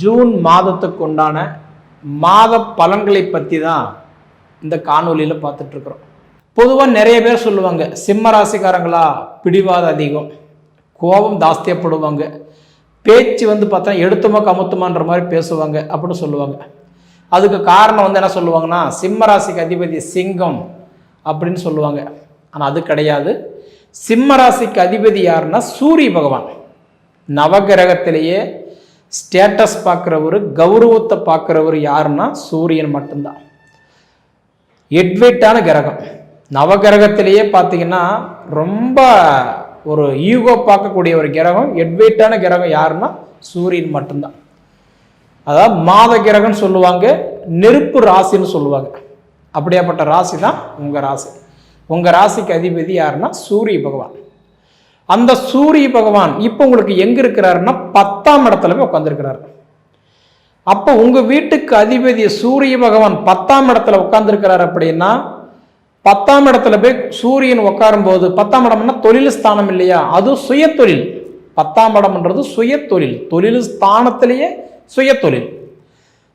June மாதத்துக்கு உண்டான மாத பலன்களை பற்றி தான் இந்த காணொலியில் பார்த்துட்ருக்குறோம். பொதுவாக நிறைய பேர் சொல்லுவாங்க சிம்ம ராசிக்காரங்களா? பிடிவாத அதிகம். கோபம் ஜாஸ்தியப்படுவாங்க பேச்சு வந்து பார்த்தா எடுத்துமா கமுத்துமான்ற மாதிரி பேசுவாங்க அப்படின்னு சொல்லுவாங்க. அதுக்கு காரணம் வந்து என்ன சொல்லுவாங்கன்னா சிம்ம ராசிக்கு அதிபதி சிங்கம் அப்படின்னு சொல்லுவாங்க. ஆனால் அது கிடையாது. சிம்ம ராசிக்கு அதிபதி யாருன்னா சூரிய பகவான். நவகிரகத்திலேயே ஸ்டேட்டஸ் பார்க்குறவர் கௌரவத்தை பார்க்குறவர் யாருன்னா சூரியன் மட்டும்தான். எட்வெட்டான கிரகம். நவகிரகத்திலேயே பார்த்தீங்கன்னா ரொம்ப ஒரு ஈகோ பார்க்கக்கூடிய ஒரு கிரகம் எட்வெட்டான கிரகம் யாருன்னா சூரியன் மட்டும்தான். அதாவது மாத கிரகம்னு சொல்லுவாங்க நெருப்பு ராசின்னு சொல்லுவாங்க. அப்படியாப்பட்ட ராசி தான் உங்கள் ராசி. உங்கள் ராசிக்கு அதிபதி யாருன்னா சூரிய பகவான். அந்த சூரிய பகவான் இப்போ உங்களுக்கு எங்கே இருக்கிறாருன்னா பத்தாம் இடத்துல போய் உட்காந்துருக்கிறாரு அப்போ உங்கள் வீட்டுக்கு அதிபதி சூரிய பகவான் பத்தாம் இடத்துல உட்காந்துருக்கிறார் அப்படின்னா பத்தாம் இடத்துல போய் சூரியன் உட்காரும்போது பத்தாம் இடம்னா தொழில் ஸ்தானம் இல்லையா? அது சுய தொழில் பத்தாம் இடம்ன்றது சுய தொழில் தொழில் ஸ்தானத்திலேயே சுய தொழில்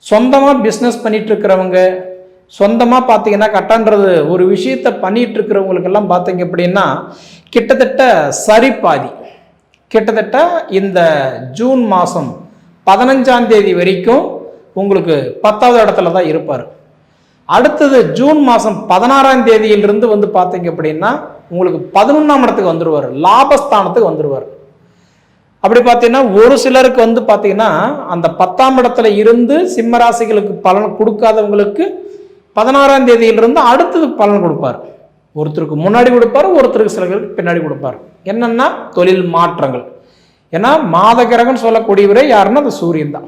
சொந்தமாக பிஸ்னஸ் பண்ணிட்டு இருக்கிறவங்க சொந்தமாக பார்த்தீங்கன்னா கட்டான்றது ஒரு விஷயத்தை பண்ணிட்டு இருக்கிறவங்களுக்கெல்லாம் பார்த்தீங்க அப்படின்னா கிட்டத்தட்ட சரிபாதி. கிட்டத்தட்ட இந்த ஜூன் மாதம் பதினஞ்சாம் தேதி வரைக்கும் உங்களுக்கு பத்தாவது இடத்துல தான் இருப்பார். அடுத்தது ஜூன் மாதம் பதினாறாம் தேதியிலிருந்து வந்து பார்த்தீங்க அப்படின்னா உங்களுக்கு பதினொன்றாம் இடத்துக்கு வந்துடுவார் லாபஸ்தானத்துக்கு வந்துடுவார் அப்படி பார்த்தீங்கன்னா ஒரு சிலருக்கு வந்து பார்த்தீங்கன்னா அந்த பத்தாம் இடத்துல இருந்து சிம்மராசிகளுக்கு பலன் கொடுக்காதவங்களுக்கு பதினாறாம் தேதியிலிருந்து அடுத்தது பலன் கொடுப்பார். ஒருத்தருக்கு முன்னாடி கொடுப்பார் ஒருத்தருக்கு சிலருக்கு பின்னாடி கொடுப்பார். என்னன்னா தொழில் மாற்றங்கள். ஏன்னா மாத கிரகம்னு சொல்லக்கூடியவரே யாருன்னா அந்த சூரியன் தான்.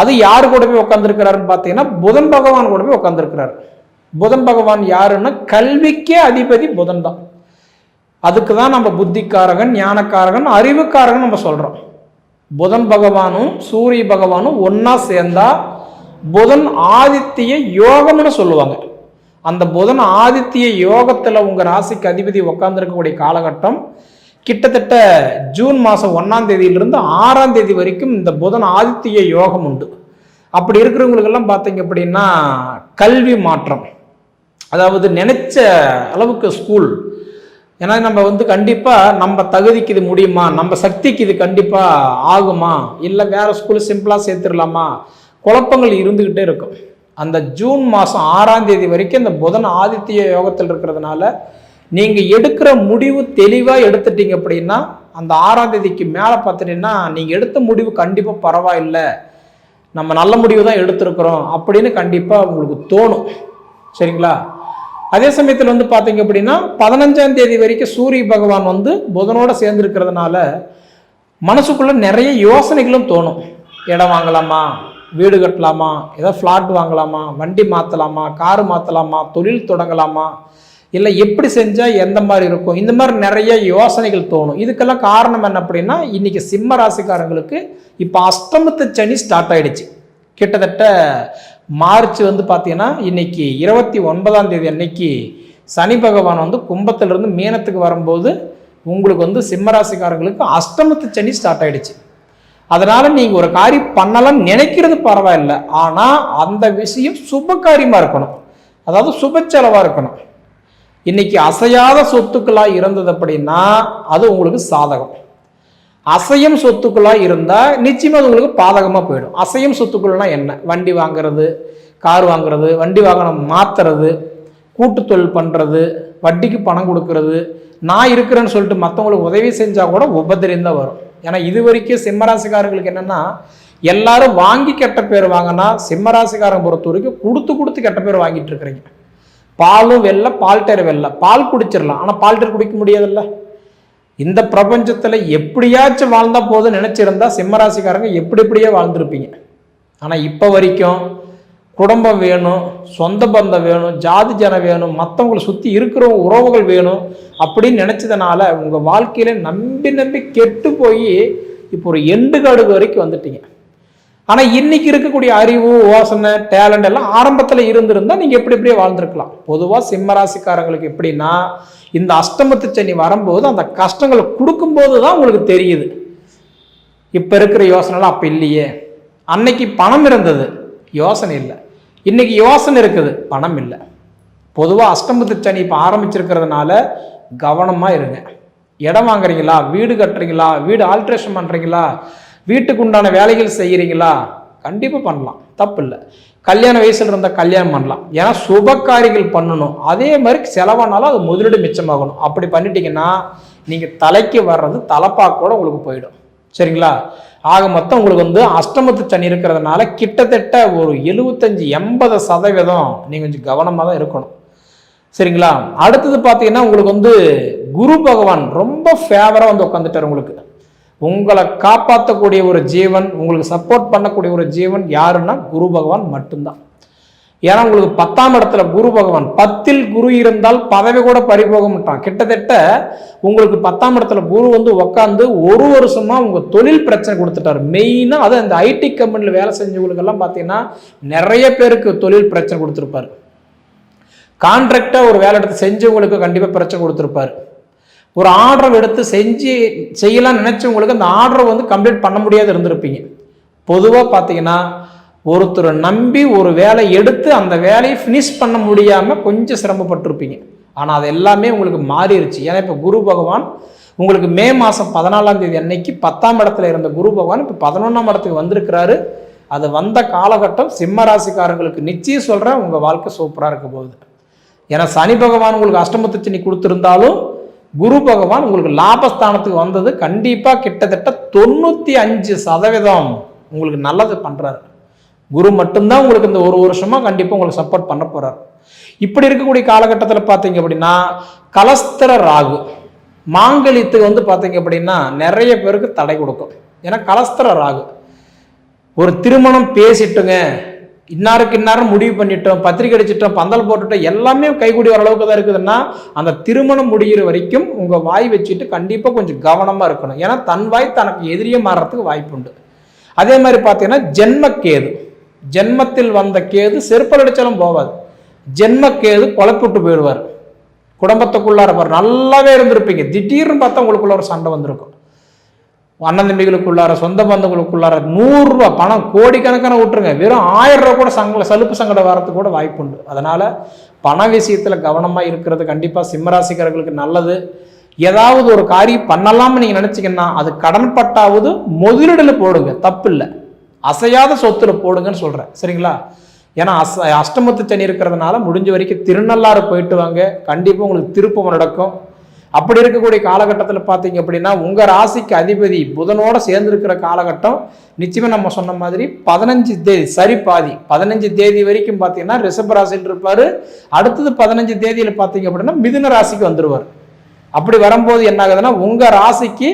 அது யார் கூட போய் உட்காந்துருக்கிறாருன்னு பார்த்தீங்கன்னா புதன் பகவான் கூட போய் உட்காந்துருக்கிறார் புதன் பகவான் யாருன்னா கல்விக்கே அதிபதி புதன் தான். அதுக்கு தான் நம்ம புத்திக்காரகன் ஞானக்காரகன் அறிவுக்காரகன் நம்ம சொல்கிறோம் புதன் பகவானும் சூரிய பகவானும் ஒன்றா சேர்ந்தால் புதன் ஆதித்ய யோகம்னு சொல்லுவாங்க. அந்த புதன் ஆதித்ய யோகத்தில் உங்கள் ராசிக்கு அதிபதி உட்காந்துருக்கக்கூடிய காலகட்டம் கிட்டத்தட்ட ஜூன் மாதம் ஒன்றாம் தேதியிலிருந்து ஆறாம் தேதி வரைக்கும் இந்த புதன் ஆதித்ய யோகம் உண்டு. அப்படி இருக்கிறவங்களுக்கெல்லாம் பார்த்தீங்க அப்படின்னா கல்வி மாற்றம். அதாவது நினைச்ச அளவுக்கு ஸ்கூல் ஏன்னா நம்ம வந்து கண்டிப்பாக நம்ம தகுதிக்கு இது முடியுமா? நம்ம சக்திக்கு இது கண்டிப்பாக ஆகுமா? இல்லை வேறு ஸ்கூல் சிம்பிளாக சேர்த்துடலாமா குழப்பங்கள் இருந்துக்கிட்டே இருக்கும். அந்த ஜூன் மாதம் ஆறாம் தேதி வரைக்கும் இந்த புதன் ஆதித்ய யோகத்தில் இருக்கிறதுனால நீங்கள் எடுக்கிற முடிவு தெளிவாக எடுத்துட்டீங்க அப்படின்னா அந்த ஆறாம் தேதிக்கு மேலே பார்த்துட்டீங்கன்னா நீங்கள் எடுத்த முடிவு கண்டிப்பாக பரவாயில்லை. நம்ம நல்ல முடிவு தான் எடுத்திருக்கிறோம் அப்படின்னு கண்டிப்பாக உங்களுக்கு தோணும். சரிங்களா? அதே சமயத்தில் வந்து பார்த்தீங்க அப்படின்னா பதினஞ்சாம் தேதி வரைக்கும் சூரிய பகவான் வந்து புதனோடு சேர்ந்துருக்கிறதுனால மனசுக்குள்ளே நிறைய யோசனைகளும் தோணும். இடம் வாங்கலாமா? வீடு கட்டலாமா? ஏதோ ஃப்ளாட் வாங்கலாமா? வண்டி மாற்றலாமா காரு மாற்றலாமா தொழில் தொடங்கலாமா? இல்லை எப்படி செஞ்சால் எந்த மாதிரி இருக்கும்? இந்த மாதிரி நிறைய யோசனைகள் தோணும். இதுக்கெல்லாம் காரணம் என்ன அப்படின்னா இன்றைக்கி சிம்ம ராசிக்காரங்களுக்கு இப்போ அஷ்டமத்து சனி ஸ்டார்ட் ஆகிடுச்சு கிட்டத்தட்ட மார்ச் வந்து பார்த்தீங்கன்னா இன்னைக்கு இருபத்தி ஒன்பதாம் தேதி அன்னைக்கு சனி பகவான் வந்து கும்பத்திலிருந்து மீனத்துக்கு வரும்போது உங்களுக்கு வந்து சிம்மராசிக்காரங்களுக்கு அஷ்டமத்து சனி ஸ்டார்ட் ஆகிடுச்சு அதனால நீங்க ஒரு காரியம் பண்ணலாம் நினைக்கிறது பரவாயில்ல. ஆனா அந்த விஷயம் சுப காரியமா இருக்கணும். அதாவது சுப செலவா இருக்கணும். இன்னைக்கு அசையாத சொத்துக்களா இருந்தது அப்படின்னா அது உங்களுக்கு சாதகம். அசையும் சொத்துக்களா இருந்தா நிச்சயமா அது உங்களுக்கு பாதகமா போயிடும். அசையும் சொத்துக்கள்னா என்ன? வண்டி வாங்குறது கார் வாங்குறது வண்டி வாகனம் மாத்துறது கூட்டு தொழில் பண்றது வட்டிக்கு பணம் கொடுக்கறது. நான் இருக்கிறேன்னு சொல்லிட்டு மற்றவங்களுக்கு உதவி செஞ்சா கூட உபதிரியம் தான் வரும். ஏன்னா இது வரைக்கும் சிம்மராசிக்காரங்களுக்கு என்னன்னா எல்லாரும் வாங்கி கெட்ட பேர் வாங்கினா சிம்மராசிக்காரன் பொறுத்த வரைக்கும் கொடுத்து கொடுத்து கெட்ட பேர் வாங்கிட்டு இருக்கிறீங்க. பாலும் வெல்ல பால்டர் வெல்ல பால் குடிச்சிடலாம். ஆனால் பால்டர் குடிக்க முடியாதுல்ல. இந்த பிரபஞ்சத்தில் எப்படியாச்சும் வாழ்ந்தா போதும் நினச்சிருந்தா சிம்மராசிக்காரங்க எப்படி எப்படியே வாழ்ந்துருப்பீங்க. ஆனால் இப்போ வரைக்கும் குடும்பம் வேணும் சொந்த பந்தம் வேணும் ஜாதி ஜனம் வேணும் மற்றவங்களை சுற்றி இருக்கிற உறவுகள் வேணும் அப்படின்னு நினச்சதுனால உங்கள் வாழ்க்கையில நம்பி நம்பி கெட்டு போய் இப்போ ஒரு எண்டு காடுக்கு வரைக்கும் வந்துட்டீங்க. ஆனால் இன்னைக்கு இருக்கக்கூடிய அறிவு யோசனை டேலண்ட் எல்லாம் ஆரம்பத்தில் இருந்திருந்தால் நீங்கள் எப்படி எப்படியே வாழ்ந்துருக்கலாம். பொதுவாக சிம்மராசிக்காரங்களுக்கு எப்படின்னா இந்த அஷ்டமத்து சனி வரும்போது அந்த கஷ்டங்களை கொடுக்கும்போது தான் உங்களுக்கு தெரியுது. இப்போ இருக்கிற யோசனைலாம் அப்போ இல்லையே. அன்னைக்கு பணம் இருந்தது. யோசனை இல்லை. இன்னைக்கு யோசனை இருக்குது பணம் இல்லை. பொதுவாக அஷ்டமத்து சனி இப்போ ஆரம்பிச்சிருக்கிறதுனால கவனமாக இருங்க. இடம் வாங்குறீங்களா? வீடு கட்டுறீங்களா? வீடு ஆல்ட்ரேஷன் பண்ணுறீங்களா வீட்டுக்கு உண்டான வேலைகள் செய்கிறீங்களா கண்டிப்பாக பண்ணலாம். தப்பு இல்லை. கல்யாண வயசில் இருந்தால் கல்யாணம் பண்ணலாம். ஏன்னா சுபக்காரிகள் பண்ணணும். அதே மாதிரி செலவானாலும் அது முதலீடு மிச்சமாகணும். அப்படி பண்ணிட்டீங்கன்னா நீங்கள் தலைக்கு வர்றது தலைப்பாக்கோட உங்களுக்கு போயிடும். சரிங்களா? ஆக மொத்தம் உங்களுக்கு வந்து அஷ்டமத்து சனி இருக்கிறதுனால கிட்டத்தட்ட ஒரு எழுபத்தஞ்சு எண்பது சதவீதம் நீங்கள் கொஞ்சம் கவனமாக தான் இருக்கணும். சரிங்களா? அடுத்தது பார்த்தீங்கன்னா உங்களுக்கு வந்து குரு பகவான் ரொம்ப ஃபேவராக வந்து உட்காந்துட்டார் உங்களுக்கு. உங்களை காப்பாற்றக்கூடிய ஒரு ஜீவன் உங்களுக்கு சப்போர்ட் பண்ணக்கூடிய ஒரு ஜீவன் யாருன்னா குரு பகவான் மட்டும்தான். ஏன்னா உங்களுக்கு பத்தாம் இடத்துல குரு பகவான். பத்தில் குரு இருந்தால் பதவி கூட பறிபோக மாட்டான். கிட்டத்தட்ட உங்களுக்கு பத்தாம் இடத்துல குரு வந்து உக்காந்து ஒரு வருஷமா உங்க தொழில் பிரச்சனை கொடுத்துட்டாரு. மெயினாக அது அந்த ஐடி கம்பெனியில் வேலை செஞ்சவங்களுக்கெல்லாம் பார்த்தீங்கன்னா நிறைய பேருக்கு தொழில் பிரச்சனை கொடுத்துருப்பாரு. கான்ட்ராக்டாக ஒரு வேலை எடுத்து செஞ்சவங்களுக்கு கண்டிப்பாக பிரச்சனை கொடுத்துருப்பாரு. ஒரு ஆர்டர் எடுத்து செஞ்சு செய்யலாம்னு நினச்சவங்களுக்கு அந்த ஆர்டரை வந்து கம்ப்ளீட் பண்ண முடியாது இருந்திருப்பீங்க. பொதுவாக பார்த்தீங்கன்னா ஒருத்தரை நம்பி ஒரு வேலை எடுத்து அந்த வேலையை ஃபினிஷ் பண்ண முடியாமல் கொஞ்சம் சிரமப்பட்டிருப்பீங்க. ஆனால் அது எல்லாமே உங்களுக்கு மாறிடுச்சு ஏன்னா இப்போ குரு பகவான் உங்களுக்கு மே மாதம் பதினாலாம் தேதி அன்னைக்கு பத்தாம் இடத்துல இருந்த குரு பகவான் இப்போ பதினொன்றாம் இடத்துக்கு வந்திருக்கிறாரு. அது வந்த காலகட்டம் சிம்ம ராசிக்காரங்களுக்கு நிச்சயம் சொல்கிறேன் உங்கள் வாழ்க்கை சூப்பராக இருக்க போகுது. ஏன்னா சனி பகவான் உங்களுக்கு அஷ்டமத்து சனி கொடுத்துருந்தாலும் குரு பகவான் உங்களுக்கு லாபஸ்தானத்துக்கு வந்தது. கண்டிப்பாக கிட்டத்தட்ட தொண்ணூற்றி அஞ்சு சதவீதம் உங்களுக்கு நல்லது பண்ணுறாரு குரு மட்டும்தான் உங்களுக்கு இந்த ஒரு வருஷமாக கண்டிப்பாக உங்களுக்கு சப்போர்ட் பண்ண போகிறார் இப்படி இருக்கக்கூடிய காலகட்டத்தில் பார்த்தீங்க அப்படின்னா கலஸ்தர ராகு மாங்கலியத்துக்கு வந்து பார்த்தீங்க அப்படின்னா நிறைய பேருக்கு தடை கொடுக்கும். ஏன்னா கலஸ்தர ராகு ஒரு திருமணம் பேசிட்டுங்க இன்னாருக்கு இன்னாரும் முடிவு பண்ணிட்டோம் பத்திரிக்கை அடிச்சிட்டோம் பந்தல் போட்டுட்டோம் எல்லாமே கைகூடி வர அளவுக்கு தான் இருக்குதுன்னா அந்த திருமணம் முடிகிற வரைக்கும் உங்கள் வாய் வச்சுட்டு கண்டிப்பாக கொஞ்சம் கவனமாக இருக்கணும். ஏன்னா தன் வாய் தனக்கு எதிரியே மாறுறதுக்கு வாய்ப்பு உண்டு அதே மாதிரி பார்த்தீங்கன்னா ஜென்மக்கேது. ஜென்மத்தில் வந்த கேது செருப்பல் அடிச்சாலும் போவாது ஜென்மக்கேது குழப்பிட்டு போயிடுவார். குடும்பத்துக்குள்ளார பாரு நல்லாவே இருந்திருப்பீங்க. திடீர்னு பார்த்தா உங்களுக்குள்ள ஒரு சண்டை வந்திருக்கும். அண்ணன் தம்பிகளுக்குள்ளார சொந்த பந்தங்களுக்குள்ளார நூறுரூவா பணம் கோடிக்கணக்கான விட்டுருங்க. வெறும் ஆயிரம் ரூபா கூட சங்க சலுப்பு சங்கடம் வரத்துக்கு கூட வாய்ப்பு உண்டு. அதனால் பண விஷயத்தில் கவனமாக இருக்கிறது கண்டிப்பாக சிம்மராசிக்காரர்களுக்கு நல்லது. ஏதாவது ஒரு காரியம் பண்ணலாம்னு நீங்கள் நினச்சிங்கன்னா அது கடன்பட்டாவது முதலீடுல போடுங்க. தப்பு இல்லை அசையாத சொத்துல போடுங்கன்னு சொல்கிறேன் சரிங்களா? ஏன்னா அஸ் அஷ்டமத்து சனி இருக்கிறதுனால முடிஞ்ச வரைக்கும் திருநள்ளாறு போயிட்டு வாங்க. கண்டிப்பாக உங்களுக்கு திருப்பம் நடக்கும். அப்படி இருக்கக்கூடிய காலகட்டத்தில் பார்த்தீங்க அப்படின்னா உங்கள் ராசிக்கு அதிபதி புதனோட சேர்ந்துருக்கிற காலகட்டம் நிச்சயமாக நம்ம சொன்ன மாதிரி பதினஞ்சு தேதி சரி பாதி. பதினஞ்சு தேதி வரைக்கும் பார்த்தீங்கன்னா ரிஷப ராசியில் இருப்பார். அடுத்தது பதினஞ்சு தேதியில் பார்த்தீங்க அப்படின்னா மிதுன ராசிக்கு வந்துடுவார் அப்படி வரும்போது என்ன ஆகுதுன்னா உங்கள் ராசிக்கு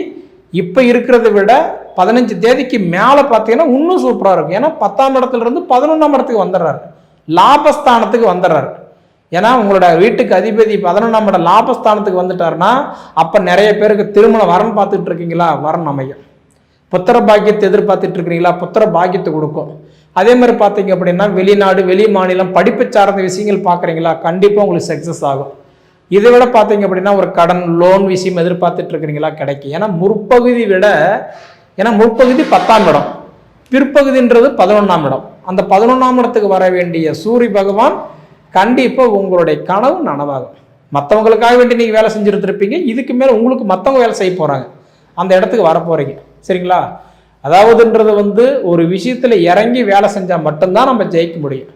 இப்போ இருக்கிறத விட பதினஞ்சு தேதிக்கு மேலே பார்த்தீங்கன்னா இன்னும் சூப்பராக இருக்கும். ஏன்னா பத்தாம் இடத்துலேருந்து பதினொன்றாம் இடத்துக்கு வந்துடுறாரு. லாபஸ்தானத்துக்கு வந்துடுறாரு. ஏன்னா உங்களோட வீட்டுக்கு அதிபதி பதினொன்றாம் இடம் லாபஸ்தானத்துக்கு வந்துட்டாருன்னா அப்போ நிறைய பேருக்கு திருமணம் வரன் பார்த்துட்டு இருக்கீங்களா? வரன் அமையும். புத்திர பாக்கியத்தை எதிர்பார்த்துட்டு இருக்கிறீங்களா? புத்திர பாக்கியத்தை கொடுக்கும். அதே மாதிரி பார்த்தீங்க அப்படின்னா வெளிநாடு வெளி மாநிலம் படிப்பு சார்ந்த விஷயங்கள் பார்க்குறீங்களா? கண்டிப்பாக உங்களுக்கு சக்ஸஸ் ஆகும். இதை விட பார்த்தீங்க அப்படின்னா ஒரு கடன் லோன் விஷயம் எதிர்பார்த்துட்டு இருக்கிறீங்களா? கிடைக்கும். ஏன்னா முற்பகுதி விட ஏன்னா முற்பகுதி பத்தாம் இடம். பிற்பகுதின்றது பதினொன்றாம் இடம். அந்த பதினொன்றாம் இடத்துக்கு வர வேண்டிய சூரிய பகவான் கண்டிப்பாக உங்களுடைய கனவு நனவாகும். மற்றவங்களுக்காக வேண்டி நீங்கள் வேலை செஞ்சுருந்துருப்பீங்க. இதுக்கு மேலே உங்களுக்கு மற்றவங்க வேலை செய்ய போகிறாங்க அந்த இடத்துக்கு வர போகிறீங்க சரிங்களா? அதாவதுன்றது வந்து ஒரு விஷயத்தில் இறங்கி வேலை செஞ்சால் மட்டும்தான் நம்ம ஜெயிக்க முடியும்.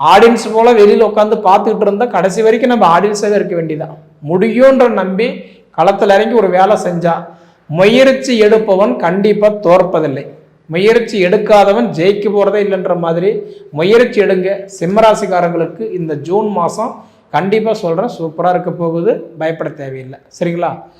ஆடியன்ஸ் போல வெளியில் உட்காந்து பார்த்துக்கிட்டு இருந்தால் கடைசி வரைக்கும் நம்ம ஆடியன்ஸாக இருக்க வேண்டியதான் முடியுன்ற நம்பி களத்தில் இறங்கி ஒரு வேலை செஞ்சால் முயற்சி எடுப்பவன் கண்டிப்பாக தோற்பதில்லை. முயற்சி எடுக்காதவன் ஜெயிக்க போகிறதே இல்லைன்ற மாதிரி முயற்சி எடுங்க. சிம்மராசிக்காரங்களுக்கு இந்த ஜூன் மாதம் கண்டிப்பாக சொல்கிறேன் சூப்பராக இருக்க போகுது பயப்பட தேவையில்லை. சரிங்களா?